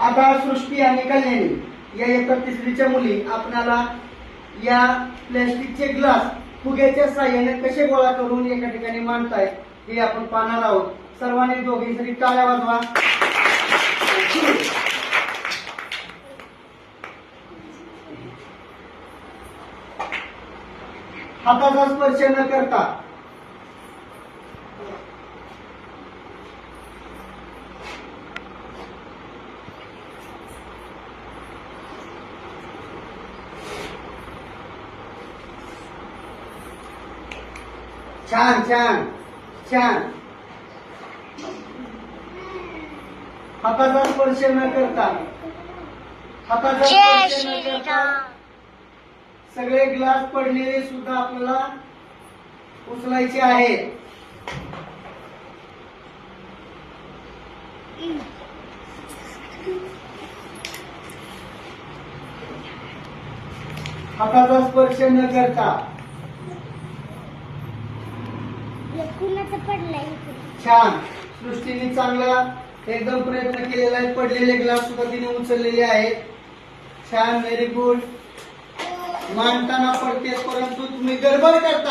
आता सृष्टी आणि कल्याणी या इयत्ता तिसरीच्या मुली आपणाला या प्लॅस्टिकचे ग्लास फुग्याच्या साह्याने कसे गोळा करून एका ठिकाणी मांडतायत हे आपण पाहणार आहोत. सर्वांनी दोघींसाठी टाळ्या वाजवा. हाताचा स्पर्श न करता छान छान छान. हाताचा स्पर्श न करता हाताचा स्पर्श न करता सगळे ग्लास पडलेले सुद्धा आपल्याला उचलायचे आहेत. हाताचा स्पर्श न करता कुणाचं पडलंय छान. सृष्टीने चांगला एकदम प्रयत्न केलेला आहे. पडलेले ग्लास सुद्धा तिने उचललेले आहेत. छान व्हेरी गुड मांडताना पडते परंतु तुम्ही गडबड करता.